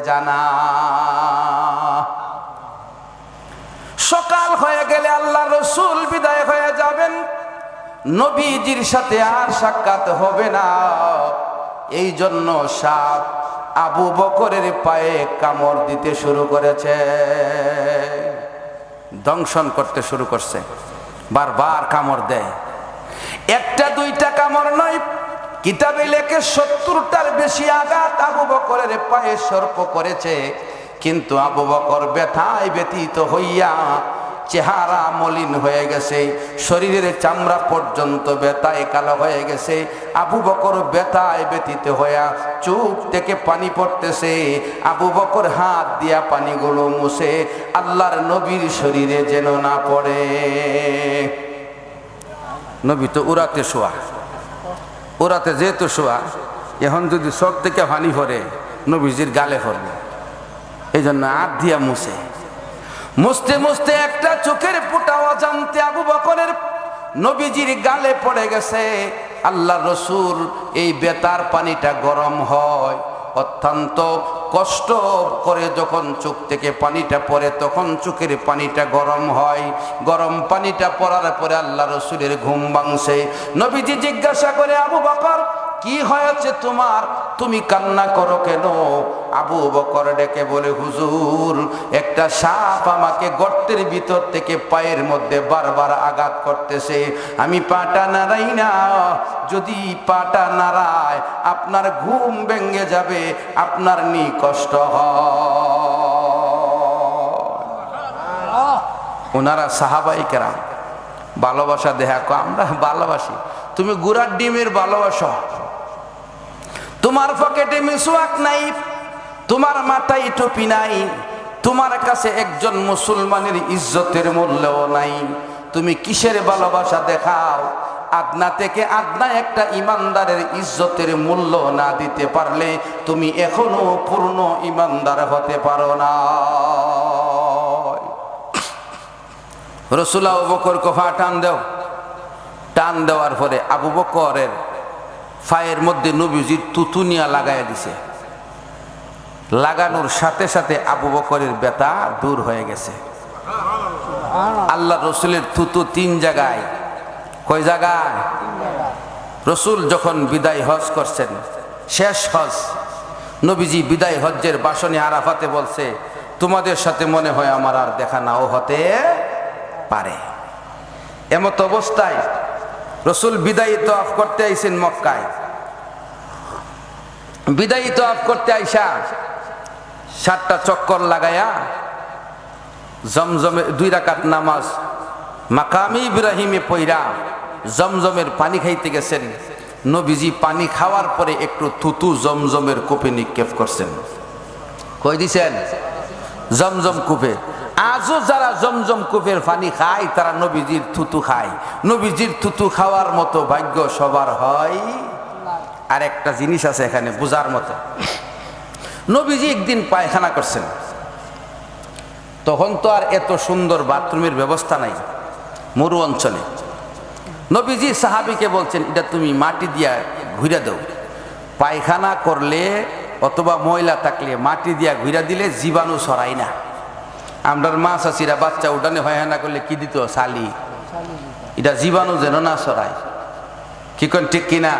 জানা। সকাল হয়ে গেলে আল্লাহ রসুল বিদায় হয়ে যাবেন। নবীজির সাথে আর সাক্ষাৎ হবে না। এই জন্য সাপ আবু বকরের পায়ে কামড় দিতে শুরু করেছে। দংশন করতে শুরু করছে। বারবার কামড় দেয়। একটা দুইটা কামড় নয় কিতাবে লেখে সত্তরটার বেশি আঘাত আবু বকরের পায়ে সর্প করেছে। কিন্তু আবু বকর ব্যথায় ব্যতীত হইয়া চেহারা মলিন হয়ে গেছে। শরীরের চামড়া পর্যন্ত ব্যথায় কালো হয়ে গেছে। আবু বকর ব্যথায় ব্যতীত হইয়া চুপ থেকে পানি পড়তেছে। আবু বকর হাত দিয়া পানিগুলো মুছে আল্লাহর নবীর শরীরে যেন না পড়ে। নবী তো উড়াতে শোয়া। ওরাতে যেহেতু শোয়া, এখন যদি সব থেকে হানি ভরে নবীজির গালে পড়বে। এই জন্য আর দিয়া মুছে। মুছতে মুছতে একটা চোখের ফুটা জানতে আবু বকরের নবীজির গালে পড়ে গেছে, আল্লাহ রসুর এই বেতার পানিটা গরম হয়, অত্যন্ত কষ্ট করে যখন চোখ থেকে পানিটা পড়ে, তখন চোখের পানিটা গরম হয়। গরম পানিটা পড়ার পরে আল্লাহ রসুলের ঘুম ভাঙছে। নবীজি জিজ্ঞাসা করে, আবু বকর কি হয়েছে তোমার? তুমি কান্না করো কেন? আবু বকর ডেকে বলে, হুজুর, একটা সাপ আমাকে গর্তের ভিতর থেকে পায়ের মধ্যে বারবার আঘাত করতেছে। আমি পাটা নাড়াই না। যদি পাটা নাড়ায়, আপনার ঘুম ভেঙে যাবে, আপনার নি কষ্ট ওনারা সাহাবাই কেরাম, ভালোবাসা দেখা কো আমরা ভালোবাসি। তুমি গুড়ার ডিমের ভালোবাসা। তোমার পকেটে মিসওয়াক নাই, তোমার মাথায় টুপি নাই, তোমার কাছে একজন মুসলমানের ইজ্জতের মূল্যও নাই। তুমি কিসের ভালোবাসা দেখাও? আদনা থেকে আদনা একটা ইমানদারের ইজ্জতের মূল্য না দিতে পারলে তুমি এখনও পূর্ণ ইমানদার হতে পারো না। রসুল বকর কফা টান দেও। টান দেওয়ার পরে আবু বকরের ফায়ের মধ্যে নবীজির তুতুনিয়া লাগাইয়া দিছে। লাগানোর সাথে সাথে আবু বকরের ব্যথা দূর হয়ে গেছে। আল্লাহ রসুলের থুতু তিন জায়গায়। কয় জায়গায়? রসুল যখন বিদায় হজ করছেন, শেষ হজ, নবীজি বিদায় হজ্জের বাসনে আরাফাতে বলছে, তোমাদের সাথে মনে হয় আমার আর দেখা নাও হতে পারে। এমত অবস্থায় রসুল বিদায়িত আফ করতে আইসেন মক্কায়। বিদায়িত আফ করতে আইসা সাতটা চক্কর লাগায়া জমজমে দুই রাকাত নামাজ মাকামি ইব্রাহিমে পইরা জমজমের পানি খাইতে গেছেন। নবীজি পানি খাওয়ার পরে একটু থুতু জমজমের কূপে নিক্ষেপ করছেন। কই দিছেন? জমজম কূপে। আজও যারা জমজম কূপের পানি খায়, তারা নবীজির থুতু খায়। নবীজির থুতু খাওয়ার মতো ভাগ্য সবার হয়। আর একটা জিনিস আছে এখানে, বোঝার মতো। নবীজি একদিন পায়খানা করছেন। তখন তো আর এত সুন্দর বাথরুমের ব্যবস্থা নাই, মরু অঞ্চলে। নবীজি সাহাবিকে বলছেন, এটা তুমি মাটি দিয়া ঘুরে দাও। পায়খানা করলে অথবা ময়লা থাকলে মাটি দিয়া ঘুরা দিলে জীবাণু সরাই না। আমরার মা চাষিরা বাচ্চা উঠানে হয় না করলে কি দিত? শালি। এটা জীবাণু যেন না সরায় কি কোন ঠিক কিনা?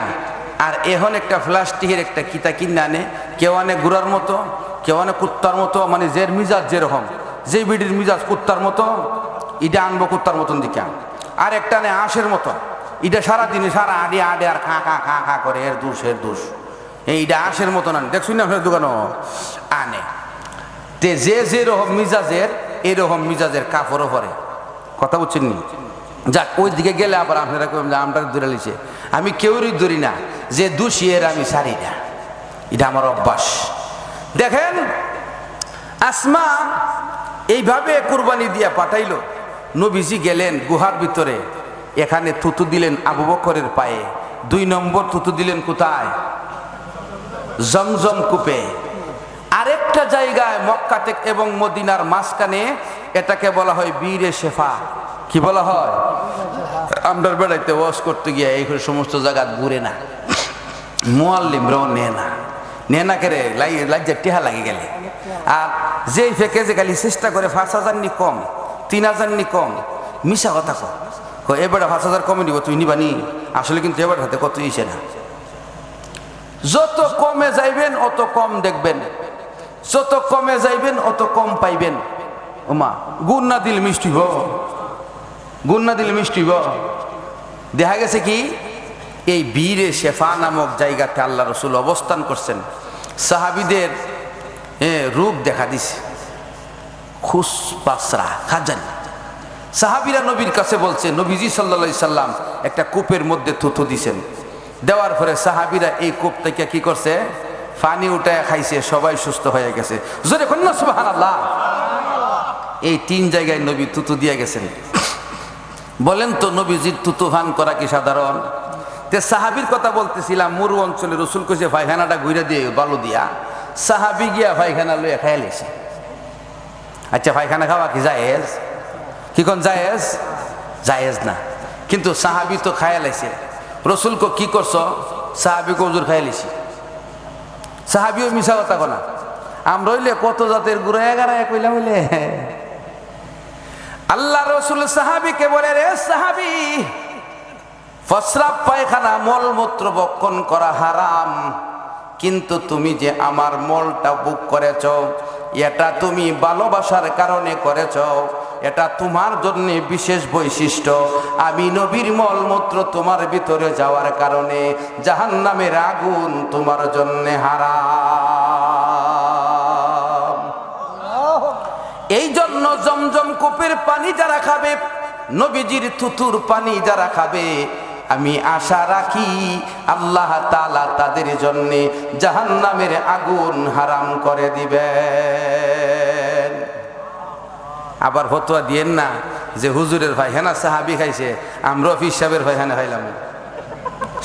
আর এখন একটা প্লাস্টিকের একটা কিতা কিনে আনে, কেউ আনে গুড়ার মতো, কেউ আনে কুত্তার মতো মানে যে মিজাজ যেরকম। যে বিডির মিজাজ কুত্তার মতো, এটা আনব কুত্তার মতন দিকে আর একটা আনে আঁশের মতো। এটা সারাদিনে সারা আডে আডে আর খা খা খা খা করে, এর দোষ এর দোষ। এইটা আঁশের মতন আনে। দেখছুন না আপনার দোকানও? আনে। যে যে রকম মিজাজের, এরকম মিজাজের কাপড়ও পরে। কথা বুঝছেন নি? যাক ওই দিকে গেলে আবার আপনারা কবেন যে আমরা দূরে লিছে আমি কেউরই ধরি না, যে দোষী আমি সারি না। এটা আমার অভ্যাস। দেখেন, আসমা এইভাবে কুরবানি দিয়া পাঠাইল। নবীজি গেলেন গুহার ভিতরে। এখানে থুতু দিলেন আবু বকরের পায়ে। দুই নম্বর থুতু দিলেন কোথায়? জমজম কূপে। আরেকটা জায়গায় মক্কা থেকে এবং মদিনার মাঝখানে এটাকে বলা হয় বীরে শেফা। কি বলা হয়? আমরা বেড়াইতে ওয়াশ করতে গিয়ে এই সমস্ত জায়গা ঘুরে না। মোয়াল্লিমরাও নে না। নে না কেরে লাইজা টিহা লাগে গেলে। আর যেই ফেকে যে খালি চেষ্টা করে পাঁচ হাজার নি কম, তিন হাজার নি কম মিশা কথা কো কো, এবারে পাঁচ হাজার কমে নিব, তুই নিবানি আসলে কিন্তু এবার হাতে কত ইসে না। যত কমে যাইবেন, অত কম দেখবেন। যত কমে যাইবেন, অত কম পাইবেন। ওমা গুণ না দিলে মিষ্টি হ। গুণ না দিলে মিষ্টি হ। দেখা গেছে কি, এই বীরে শেফা নামক জায়গাতে আল্লাহ রসুল অবস্থান করছেন। সাহাবিদের রূপ দেখা দিছে। খুস পাসরা খাজান। সাহাবিরা নবীর কাছে বলছে, নবীজি সাল্লা সাল্লাম একটা কূপের মধ্যে থুথু দিছেন। দেওয়ার পরে সাহাবিরা এই কূপ থেকে কি করছে? পানি উঠায় খাইছে, সবাই সুস্থ হয়ে গেছে। জোরে কন্যা সুবাহান আল্লাহ এই তিন জায়গায় নবী থুতু দিয়ে গেছেন। বলেন তো, নবীজির তুতু ফান করা কি সাধারণ? তে সাহাবির কথা বলতেছিলাম, মুরু অঞ্চলে রসুল কইছে, পায়খানাটা ঘুরে দিয়ে বালু দিয়া। সাহাবি গিয়া পায়খানা লইয়া খাইয়া লেছে। আচ্ছা পায়খানা খাওয়া কি জায়েজ? কি কোন জায়েজ? জায়েজ না। কিন্তু সাহাবি তো খাইয়া লাইছে। রসুল কো করছ? সাহাবি কো হুজুর খাইয়া লিছি। সাহাবিও মিশা কথা কোনা। আমরা হইলে কত জাতের গুড়া, এগারো কইলাম হইলে। আল্লাহ রসুল সাহাবিকে বলে, রে সাহাবি, ফসরাব পায়খানা মলমূত্র বক্ষণ করা হারাম। কিন্তু তুমি যে আমার মলটা বুক করেছ, এটা তুমি ভালোবাসার কারণে করেছ। এটা তোমার জন্য বিশেষ বৈশিষ্ট্য। আমি নবীর মলমূত্র তোমার ভিতরে যাওয়ার কারণে জাহান্নামের আগুন তোমার জন্য হারা এই জন্য জমজম কূপের পানি যারা খাবে, নবীজির থুতুর পানি যারা খাবে, আমি আশা রাখি আল্লাহ তালা তাদের জন্যে জাহান্নামের আগুন হারাম করে দিবেন। আবার ফতোয়া দিয়েন না যে হুজুরের ভাইহানা সাহাবি খাইছে, আমরা ফিস সাহেবের ভাইহানা খাইলাম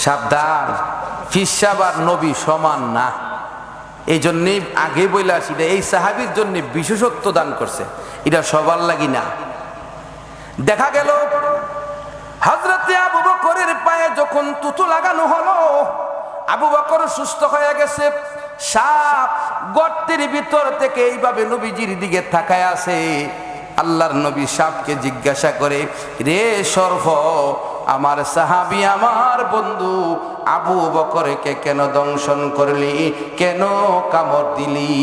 সাবধান, ফিস সাহেব আর নবী সমান না। এই জন্যেই আগে বইলে আসি এই সাহাবির জন্য বিশেষত্ব দান করছে। এটা সবার লাগি না। দেখা গেল হজরতে আবু বকরের পায়ে যখন তুতু লাগানো হলো, আবু বকর সুস্থ হয়ে গেছে। সাপ গর্তের ভিতর থেকে এইভাবে নবীজির দিকে তাকায় আছে। আল্লাহর নবী সাপকে জিজ্ঞাসা করে, রে সর্ব আমার সাহাবি আমার বন্ধু আবু বকরকে কেন দংশন করলি? কেন কামড় দিলি?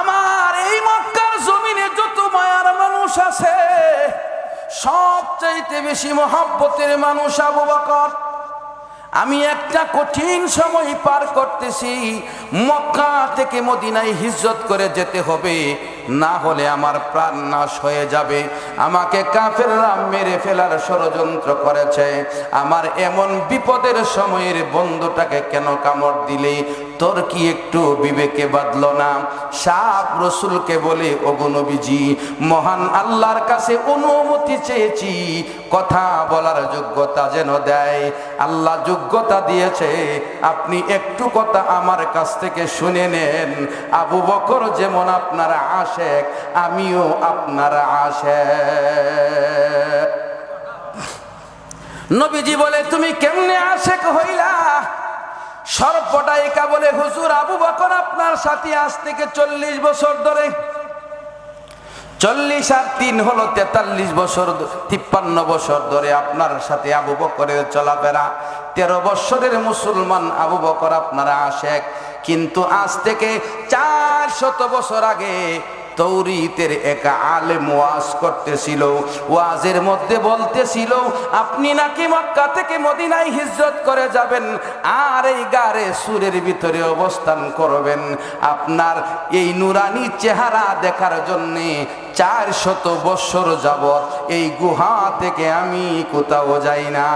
আমার এই মক্কার জমিনে যত মায়ার মানুষ আছে, সবচাইতে বেশি মহাব্বতের মানুষ আবু বকর। আমি একটা কঠিন সময় পার করতেছি। মক্কা থেকে মদিনায় হিজরত করে যেতে হবে। না হলে আমার প্রাণ নাশ হয়ে যাবে। আমাকে কাফেররা মেরে ফেলার ষড়যন্ত্র করেছে। আমার এমন বিপদের সময়ের বন্ধুটাকে কেন কামড় দিলে? তোর কি একটু বিবেকে বাঁধল না? সাপ রসুলকে বলে অগুনবীজি মহান আল্লাহর কাছে অনুমতি চেয়েছি। কথা বলার যোগ্যতা যেন দেয়। আল্লাহ যোগ্যতা দিয়েছে। আপনি একটু কথা আমার কাছ থেকে শুনে নেন। আবু বকর যেমন আপনার আশেক, আমিও আপনার আশেক। নবীজি বলে, তুমি কেমনে আশেক হইলা? সর্বটাইকা বলে, হুজুর, আবু বকর আপনার সাথে আজ থেকে চল্লিশ বছর ধরে। চল্লিশ আর তিন হলো তেতাল্লিশ বছর, তিপ্পান্ন বছর ধরে আপনার সাথে আবু বকরের চলাফেরা। তেরো বছরের মুসলমান আবু বকর আপনারা আশেক। কিন্তু আজ থেকে চার শত বছর আগে তৌরিতের এক আলেম ওয়াজ করতেছিল। ওয়াজের মধ্যে বলতেছিল আপনি নাকি মক্কা থেকে মদিনায় হিজরত করে যাবেন আর এই গারে সুরের ভিতরে অবস্থান করবেন। আপনার এই নুরানি চেহারা দেখার জন্যে চার শত বৎসর যাবৎ এই গুহা থেকে আমি কোথাও যাই না।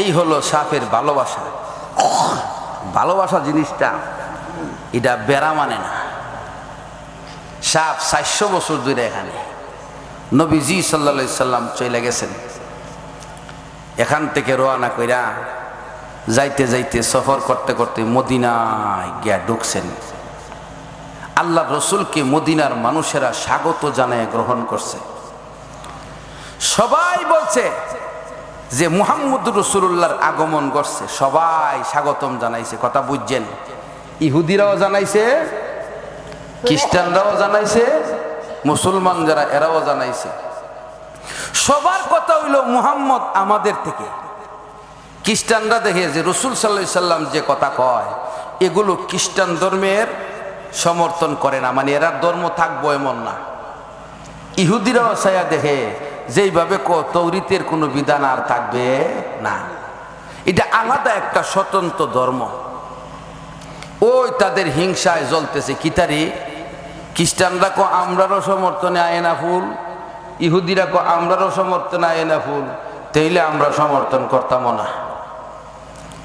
এই হলো সাপের ভালোবাসা। ভালোবাসা জিনিসটা, এটা বেড়া মানে না। সাপ চারশো বছর ধরে এখানে। নবীজি সাল্লা সাল্লাম চলে গেছেন। এখান থেকে রোয়ানা কইরা যাইতে যাইতে সফর করতে করতে মদিনায় গিয়া ঢুকছেন। আল্লাহ রসুলকে মদিনার মানুষেরা স্বাগত জানায় গ্রহণ করছে। সবাই বলছে যে মুহাম্মদ রসুল্লাহর আগমন করছে সবাই স্বাগতম জানাইছে, কথা বুঝছেন? ইহুদিরাও জানাইছে, খ্রিস্টানরাও জানাইছে, মুসলমান যারা, এরাও জানাইছে। সবার কথা হইল মুহাম্মদ আমাদের থেকে। খ্রিস্টানরা দেখে যে রসুল সাল্লাহ সাল্লাম যে কথা কয়, এগুলো খ্রিস্টান ধর্মের সমর্থন করে না মানে এরা ধর্ম থাকব এমন না। ইহুদিরাও ছায়া দেখে যেইভাবে তৌরিতের কোনো বিধান আর থাকবে না। এটা আলাদা একটা স্বতন্ত্র ধর্ম। ওই তাদের হিংসায় জ্বলতেছে। কিতারি খ্রিস্টানরা কো আমরারও সমর্থনে আয়না ফুল। ইহুদিরা কো আমরারও সমর্থনে আয়না ফুল। তাইলে আমরা সমর্থন করতাম না।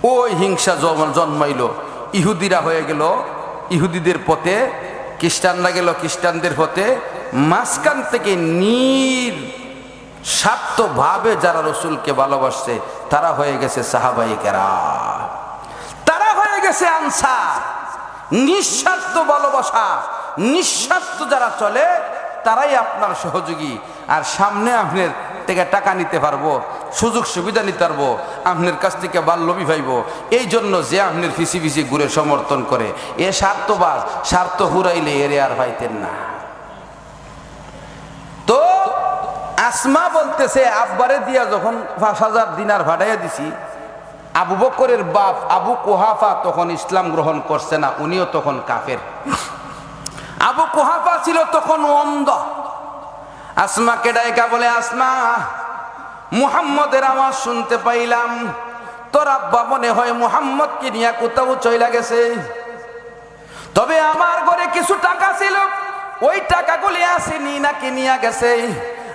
ওই হিংসা জন্ম- জন্মাইল। ইহুদিরা হয়ে গেল। ইহুদিদের পথে, খ্রিস্টানরা গেল খ্রিস্টানদের পথে। মাঝখান থেকে নীর স্বার্থভাবে যারা রসুলকে ভালোবাসছে, তারা হয়ে গেছে সাহাবাহিকেরা তারা হয়ে গেছে আনসার। নিঃস্বার্থ ভালোবাসা, নিঃস্বার্থ যারা চলে, তারাই আপনার সহযোগী। আর সামনে আপনার থেকে টাকা নিতে পারব, সুযোগ সুবিধা নিতে পারব, আপনার কাছ থেকে বাল্যবি ভাইব। এই জন্য যে আপনার ফিসি ফিসি ঘুরে সমর্থন করে, এ স্বার্থবাজ, স্বার্থ হুরাইলে এরে আর পাইতেন না তো আসমা বলতেছে, আব্বারে দিয়া যখন পাঁচ হাজার দিনার ভাড়াইয়া দিছি, আবু বকরের বাপ আবু কোহাফা তখন ইসলাম গ্রহণ করছে না, উনিও তখন কাফের। আবু কোহাফা ছিল তখন অন্ধ। আসমা কেডাইকা বলে, আসমা, মুহাম্মদের আওয়াজ শুনতে পাইলাম। তোর আব্বা মনে হয় মুহাম্মদ মুহাম্মদকে নিয়ে কোথাও চইলা গেছে। তবে আমার ঘরে কিছু টাকা ছিল, ওই টাকাগুলি আসেনি নাকি নিয়ে গেছে।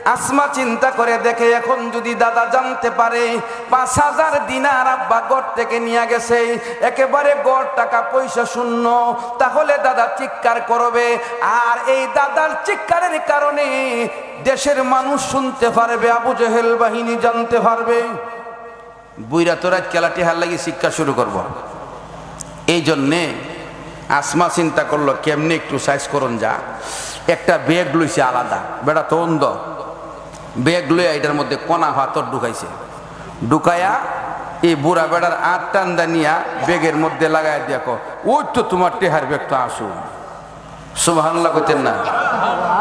আসমা চিন্তা করে দেখে এখন যদি দাদা জানতে পারে, পাঁচ হাজার দিনার আব্বা গড় থেকে নিয়ে গেছে, একেবারে গড় টাকা পয়সা শূন্য, তাহলে দাদা চিৎকার করবে। আর এই দাদার চিৎকারের কারণে দেশের মানুষ শুনতে পারবে, আবু জহেল বাহিনী জানতে পারবে। বুইরা তোরা খেলাটি হার লাগিয়ে শিক্ষা শুরু করব। এই জন্যে আসমা চিন্তা করল, কেমনি একটু সাইজ করুন যা। একটা ব্যাগ লইছে আলাদা। বেটা, তো অন্ধ। ব্যাগ লইয়া এটার মধ্যে কণা হাতর ঢুকাইছে। ঢুকায়া এই বুড়া বেড়ার আট টান্দা নিয়া ব্যাগের মধ্যে লাগাই দেখো ওই তো তোমার টেহার ব্যাগ তো আসু সুবহানাল্লাহ কইতেন না।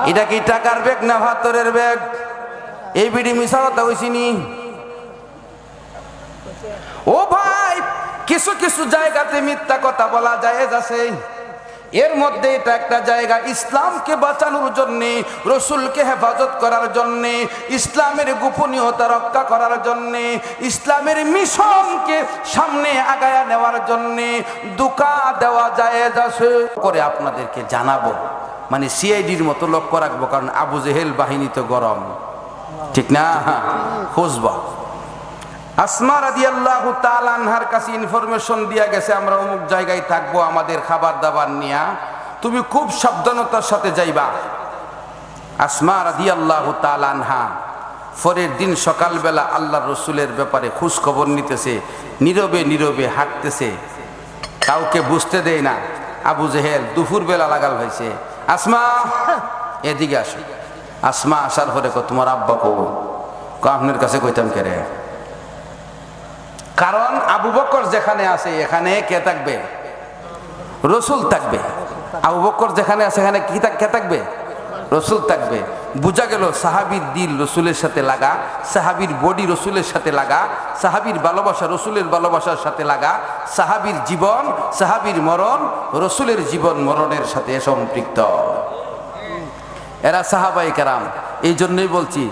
এটা কি টাকার ব্যাগ না ভাতরের ব্যাগ? এই বিড়ি মিশা কথা হইছিনি ও ভাই, কিছু কিছু জায়গাতে মিথ্যা কথা বলা যায় আছে। এর মধ্যে এটা একটা জায়গা ইসলামকে বাঁচানোর জন্যে, রসুলকে হেফাজত করার জন্যে, ইসলামের গোপনীয়তা রক্ষা করার জন্যে, ইসলামের মিশনকে সামনে আগায়া নেওয়ার জন্যে দুকা দেওয়া যায় করে আপনাদেরকে জানাব মানে সিআইডির মতো লক্ষ্য রাখব, কারণ আবু জেহেল বাহিনী তো গরম। ঠিক না? খুঁজবা আসমা রাদিয়াল্লাহু তাআলা আনহার কাছে ইনফরমেশন দিয়া গেছে, আমরা অমুক জায়গায় থাকব আমাদের খাবার দাবার নিয়া। তুমি খুব সাবধানতার সাথে যাইবা। আসমা রাদিয়াল্লাহু তাআলা আনহা পরের দিন সকালবেলা আল্লাহ রসুলের ব্যাপারে খোঁজ খবর নিতেছে, নীরবে নীরবে হাঁটতেছে। কাউকে বুঝতে দেয় না, আবু জেহেল দুপুরবেলা লাগাল হয়েছে। আসমা, এদিকে আসো। আসমা আসার পরে তোমার আব্বা কো কো আপনার কাছে কইতাম কে রে? কারণ আবু বকর যেখানে আছে, এখানে কে থাকবে? রসুল থাকবে। আবু বকর যেখানে আছে, এখানে কি কে থাকবে? রসুল থাকবে। বোঝা গেল সাহাবির দিল রসুলের সাথে লাগা, সাহাবির বডি রসুলের সাথে লাগা, সাহাবির ভালোবাসা রসুলের ভালোবাসার সাথে লাগা, সাহাবির জীবন, সাহাবির মরণ, রসুলের জীবন মরণের সাথে সম্পৃক্ত। এরা সাহাবাই কারাম এই জন্যই বলছি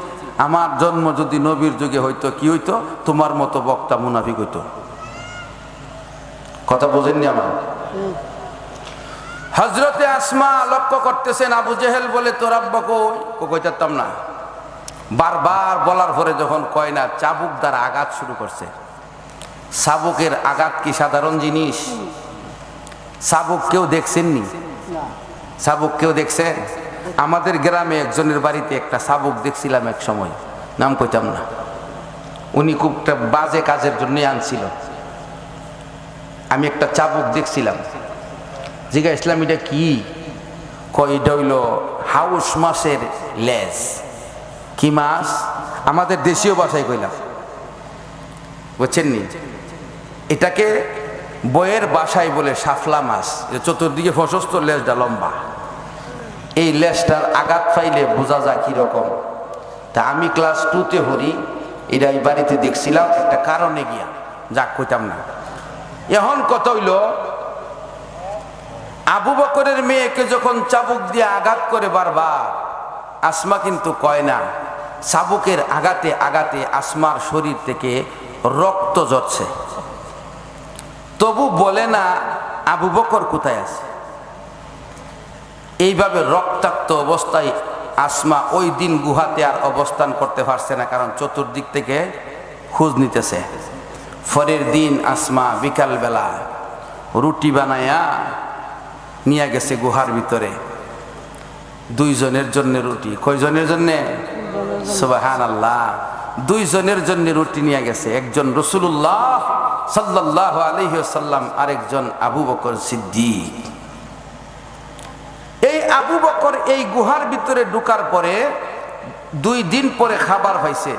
আমার জন্ম যদি নবীর যুগে হইতো কি হইতো? তোমার মতো বক্তা মুনাফিক হইতো। কথা বোঝেননি আমার? হজরতে আসমা লক্ষ্য করতেছেন আবু জেহেল বলে তোর আব্বা কই? না। বারবার বলার পরে যখন কয় না চাবুক দ্বারা আঘাত শুরু করছে। চাবুকের আঘাত কি সাধারণ জিনিস? চাবুক কেউ দেখছেননি? চাবুক কেউ দেখছেন আমাদের গ্রামে একজনের বাড়িতে একটা চাবুক দেখছিলাম এক সময়, নাম কইতাম না। উনি খুব একটা বাজে কাজের জন্যই আনছিল। আমি একটা চাবুক দেখছিলাম। জিগা ইসলাম এটা কি? কয়, এটা হইল হাউস মাছের লেজ। কি মাছ? আমাদের দেশীয় ভাষায় কইলাম। বুঝছেন নি? এটাকে বইয়ের বাসায় বলে সাফলা মাছ। চতুর্দিকে প্রশস্ত লেজটা লম্বা। এই লেজটার আঘাত পাইলে বোঝা যায় কীরকম। তা আমি ক্লাস টুতে হরি, এটা এই বাড়িতে দেখছিলাম, একটা কারণে গিয়া। যাক, কইতাম না। এখন কত হইল, আবু বকরের মেয়েকে যখন চাবুক দিয়ে আঘাত করে বারবার, আসমা কিন্তু কয় না, চাবুকের আঘাতে আঘাতে আসমার শরীর থেকে রক্ত ঝরছে। তবু বলে না, আবু বকর কোথায় আছে? এইভাবে রক্তাক্ত অবস্থায় আসমা ওই দিন গুহাতে আর অবস্থান করতে পারছে না, কারণ চতুর্দিক থেকে খোঁজ নিতেছে। ফরের দিন আসমা বিকালবেলা রুটি বানায়া নিয়ে গেছে গুহার ভিতরে। দুইজনের জন্য রুটি। কয়জনের জন্যে? সুবাহান আল্লাহ দুইজনের জন্য রুটি নিয়ে গেছে। একজন রসুল্লাহ সাল্লাহ আলহিসাল্লাম আরেকজন আবু বকর সিদ্দিক। আবু বকর এই গুহার ভিতরে ঢুকার পরে দুই দিন পরে খাবার পাইছে।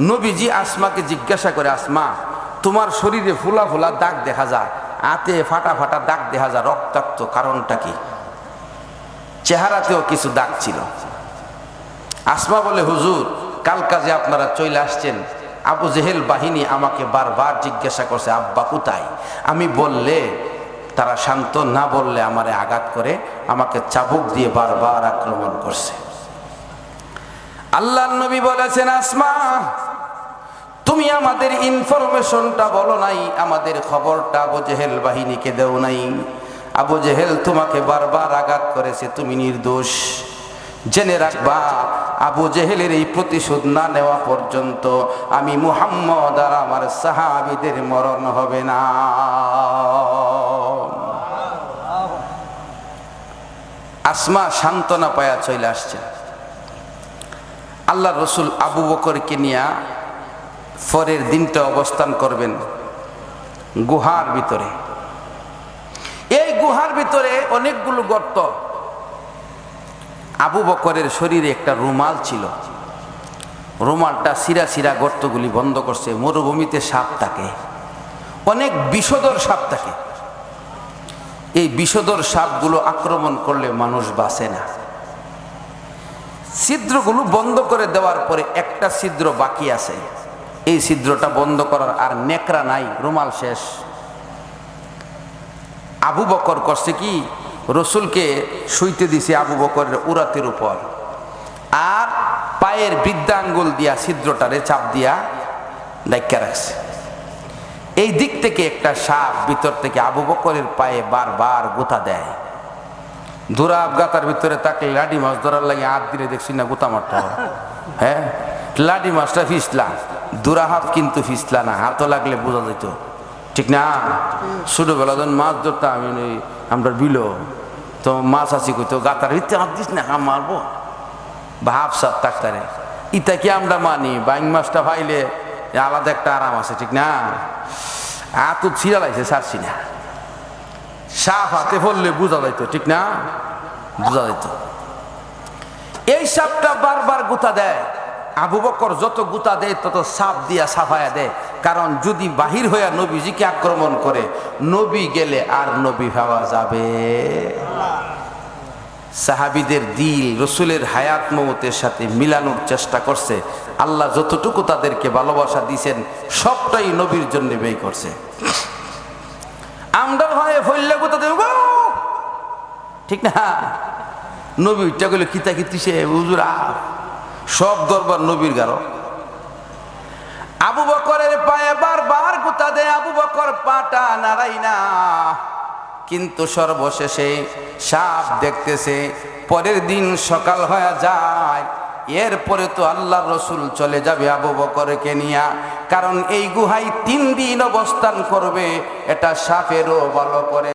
নবীজি আসমাকে জিজ্ঞাসা করে, আসমা, তোমার শরীরে ফুলা ফুলা দাগ দেখা যায়। আতে ফাটা ফাটা দাগ দেখা যায়। রক্তাক্ত কারণটা কি? চেহারাতেও কিছু দাগ ছিল। আসমা বলে, হুজুর, কাল কাজে আপনারা চলে আসছেন। আবু জেহেল বাহিনী আমাকে বারবার জিজ্ঞাসা করছে, আব্বা, কোথায়? আমি বললে তারা শান্ত না বললে আমারে আঘাত করে, আমাকে চাবুক দিয়ে বারবার আক্রমণ করছে। আল্লাহ নবী বলেছেন, আসমা, তুমি আমাদের ইনফরমেশনটা বলো নাই, আমাদের খবরটা আবু জেহেল বাহিনীকে দেও নাই। আবু জেহেল তোমাকে বারবার আঘাত করেছে, তুমি নির্দোষ। জেনে রাখবা, আবু জেহেলের এই প্রতিশোধ না নেওয়া পর্যন্ত আমি মুহাম্মদ আর আমার সাহাবিদের মরণ হবে না। আসমা সান্ত্বনা পায়া চলে আসছে। আল্লাহ রসুল আবু বকরকে নিয়া পরের দিনটা অবস্থান করবেন গুহার ভিতরে। এই গুহার ভিতরে অনেকগুলো গর্ত। আবু বকরের শরীরে একটা রুমাল ছিল। রুমালটা সিরা সিরা গর্তগুলি বন্ধ করছে, মরুভূমিতে সাপ থাকে, অনেক বিষধর সাপ থাকে। এই বিষধর সাপগুলো আক্রমণ করলে মানুষ বাঁচে না। ছিদ্রগুলো বন্ধ করে দেওয়ার পরে একটা ছিদ্র বাকি আছে। এই ছিদ্রটা বন্ধ করার আর নেকড়া নাই, রুমাল শেষ। আবু বকর করছে কি? রসুলকে শুইতে দিছে আবু বকরের উরাতের উপর। আর পায়ের বৃদ্ধাঙ্গুল দিয়া ছিদ্রটারে চাপ দিয়া ডাইকা রাখছে। এই দিক থেকে একটা সাপ ভিতর থেকে আবু বকরের পায়ে বারবার গোতা দেয়। ধুরা আবগাতার ভিতরে তাকে লাডি মাছ ধরার লাগে হাত দিলে দেখছি না গোতা মারটা হ্যাঁ? লাডি মাছটা ফিসলা। দুরা হাফ কিন্তু ফিসলা না, হাতও লাগলে বোঝা যেত। ঠিক না? ছোটবেলা যখন মাছ ধরতাম আমি আমরা বিলো, তো মাছ আছি কইতো গাতার ভিতরে হাত দিস না হাম মারবো। ভাব সাপ তাক্তারে ইতা কি আমরা মানি? বাইং মাছটা পাইলে আলাদা একটা আরাম আছে, ঠিক না? আত ছিড়ালাইছে ছাড়ছি না। সাপ হাতে পড়লে বোঝা যাইতো, ঠিক না? বোঝা যাইতো। এই সাপটা বারবার গুতা দেয়। আবু বকর যত গুতা দেয়, তত সাপ দিয়া সাফায়া দেয়। কারণ যদি বাহির হইয়া নবীজিকে আক্রমণ করে, নবী গেলে আর নবী ভাবা যাবে। সাহাবিদের দিল, রসুলের হায়াত মমতের সাথে মিলানোর চেষ্টা করছে। আল্লাহ যতটুকু তাদেরকে ভালোবাসা দিছেন, সবটাই নবীর জন্য ব্যয় করছে। আমরা হয় ফল্লে কোথা দেব ঠিক না? নবী উঠটা গেলে কিতা কিতিছে হুজুরা সব দরবার নবীর গারো। আবু বকরের পায়ে বারবার গুতা দেয়, আবু বকর পাটা নাড়াই না। কিন্তু সর্বশেষে সাপ দেখতেছে, পরের দিন সকাল হয়ে যায় এরপরে তো আল্লাহ রসুল চলে যাবে আবু বকরকে নিয়া। কারণ এই গুহায় তিন দিন অবস্থান করবে, এটা সাপেরও ভালো করে